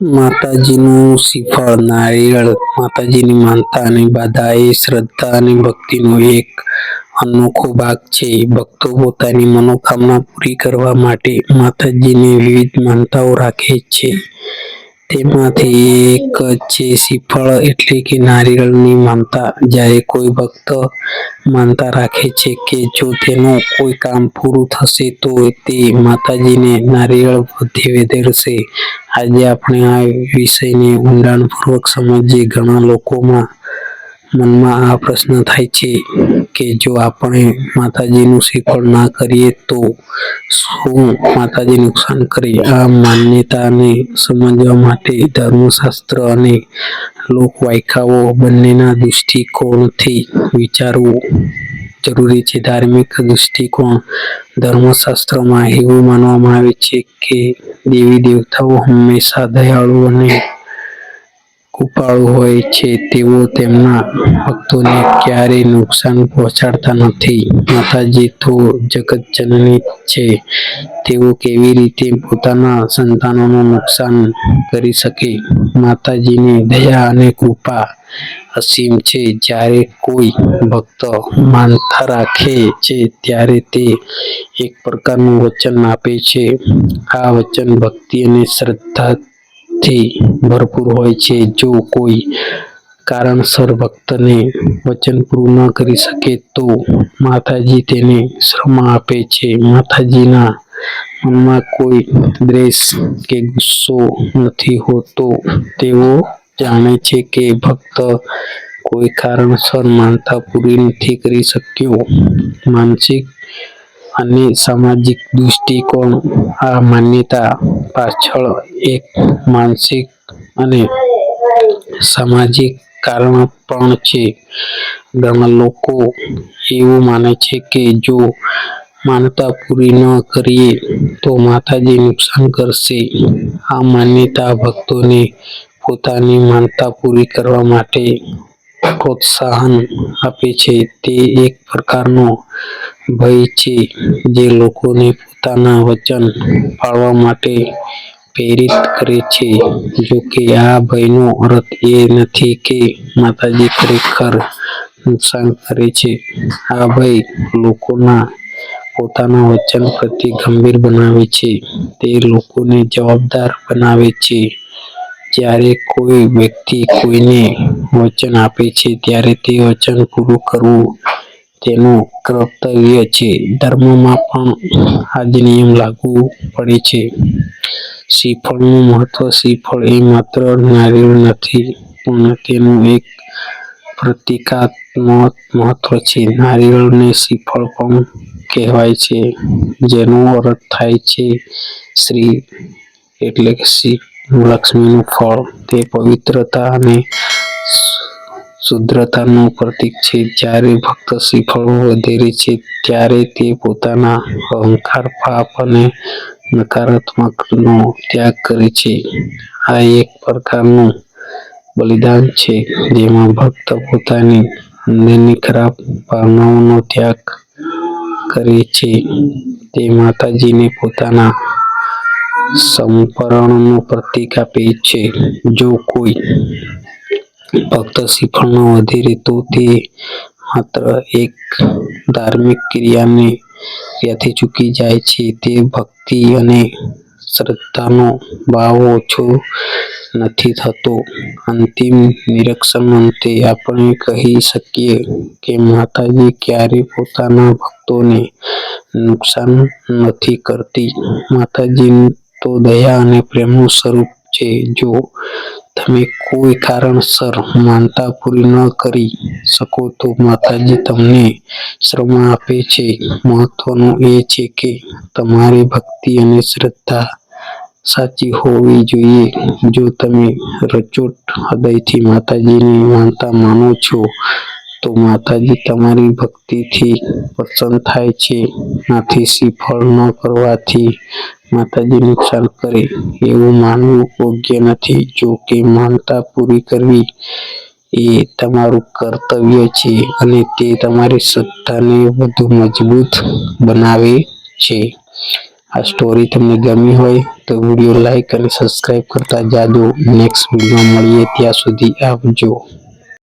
માતાજીનું શ્રીફળ નારિયેળ, માતાજીની માનતા અને બાધા એ શ્રદ્ધા અને ભક્તિનો એક અનોખો ભાગ છે. ભક્તો પોતાની મનોકામના પૂરી કરવા માટે માતાજીને વિવિધ માનતાઓ રાખે છે. તેમાંથી એક છે શ્રીફળ એટલે કે નારિયેળની માનતા, જ્યારે કોઈ ભક્ત માનતા રાખે છે કે જો તેનું કોઈ કામ પૂરું થશે તો તે માતાજીને નારિયેળ વધેરશે આજે આપણે આ વિષયને ઊંડાણપૂર્વક સમજીએ. ઘણા લોકોમાં મનમાં આ પ્રશ્ન થાય છે. કે જો આપણે માતાજીનું શ્રીફળ ના કરીએ તો શું માતાજી નુકસાન કરે? આ માન્યતાને સમજવા માટે ધર્મશાસ્ત્ર અને લોકવાયકાઓ બંનેના દૃષ્ટિકોણથી વિચારવું જરૂરી છે. ધાર્મિક દૃષ્ટિકોણ ધર્મશાસ્ત્રમાં એવું માનવામાં આવે છે કે દેવી દેવતાઓ હંમેશા દયાળુ અને કૃપાળુ હોય છે, તેઓ તેમના ભક્તોને ક્યારેય નુકસાન પહોંચાડતા નથી. માતાજી તો જગતજનની છે. તેઓ કેવી રીતે પોતાના સંતાનોનું નુકસાન કરી શકે? માતાજીની દયા અને કૃપા અસીમ છે. જ્યારે કોઈ ભક્ત માનતા રાખે છે, ત્યારે તે એક પ્રકારનું વચન આપે છે. આ વચન ભક્તિ અને શ્રદ્ધાથી ભરપૂર હોય છે. જો કોઈ કારણસર ભક્તને વચન પૂરું ન કરી શકે તો માતાજી તેને શ્રમા આપે છે. માતાજીના મનમાં કોઈ દ્વેષ કે ગુસ્સો નથી હોતો. તેઓ જાણે છે કે ભક્ત કોઈ કારણસર માનતા પૂરી નથી કરી શક્યો. માનસિક અને સામાજિક દૃષ્ટિકોણ આ માન્યતા પાછળ એક માનસિક અને સામાજિક કારણ પણ છે. ઘણા લોકો એવું માને છે કે જો માનતા પૂરી ન કરીએ તો માતાજી નુકસાન કરશે. આ માન્યતા ભક્તોને પોતાની માનતા પૂરી કરવા માટે પ્રોત્સાહન આપે છે. તે એક પ્રકારનો ભય છે જે લોકોને પોતાના વચન પાળવા માટે પ્રેરિત કરે છે. જોકે આ ભયનો અર્થ એ નથી કે માતાજી ખરેખર નુકસાન કરે છે. આ ભય લોકોના પોતાના વચન પ્રત્યે ગંભીર બનાવે છે. તે લોકોને જવાબદાર બનાવે છે. જ્યારે કોઈ વ્યક્તિ કોઈને વચન આપે છે, ત્યારે તે વચન પૂરું કરવું તેનું કર્તવ્ય છે. ધર્મમાં પણ આ જ નિયમ લાગુ પડે છે. શ્રીફળનું મહત્વ શ્રીફળ એ માત્ર નારિયેળ નથી, પણ તેનું એક પ્રતિકાત્મક મહત્વ છે. નારિયેળને શ્રીફળ પણ કહેવાય છે, જેનો અર્થ થાય છે. શ્રી એટલે કે શ્રી લક્ષ્મીનું ફળ. તે પવિત્રતા અને શુદ્ધતાનું પ્રતીક છે. જ્યારે ભક્ત શ્રીફળ વધેરે છે, ત્યારે તે પોતાના અહંકાર, પાપ અને નકારાત્મકનો ત્યાગ કરે છે. આ એક પ્રકારનું બલિદાન છે, જેમાં ભક્ત પોતાની અંદરની ખરાબ ભાવનાઓનો ત્યાગ કરે છે. તે માતાજીને પોતાના સંપરણનું પ્રતીક આપે છે. જો કોઈ ભક્ત શ્રીફળ વધી તો તે માત્ર એક ધાર્મિક ક્રિયાને ક્રિયાથી ચૂકી જાય છે. તે ભક્તિ અને શ્રદ્ધાનો ભાવ ઓછો નથી થતો. અંતિમ નિરીક્ષણ અંતે આપણે કહી શકીએ કે માતાજી ક્યારેય પોતાના ભક્તોને નુકસાન નથી કરતી. માતાજી તો દયા અને પ્રેમનું સ્વરૂપ છે. જો તમે કોઈ કારણસર માનતા પૂરી ન કરી શકો તો માતાજી તમને શ્રમા આપે છે. મહત્વનું એ છે કે તમારી ભક્તિ અને શ્રદ્ધા સાચી હોવી જોઈએ. જો તમે રચોટ હૃદયથી માતાજીની માનતા માનો છો તો માતાજી તમારી ભક્તિથી પ્રસન્ન થાય છે. આથી શ્રીફળ ન કરવાથી માતાજી નુકસાન કરે. એવું માનવું યોગ્ય નથી. જો કે માનતા પૂરી કરવી એ તમારું કર્તવ્ય છે અને તે તમારી સત્તાને વધુ મજબૂત બનાવે છે. આ સ્ટોરી તમને ગમી હોય તો વીડિયો લાઈક અને સબસ્ક્રાઇબ કરતા જાજો. નેક્સ્ટ વીડિયો મળીએ ત્યાં સુધી આવજો.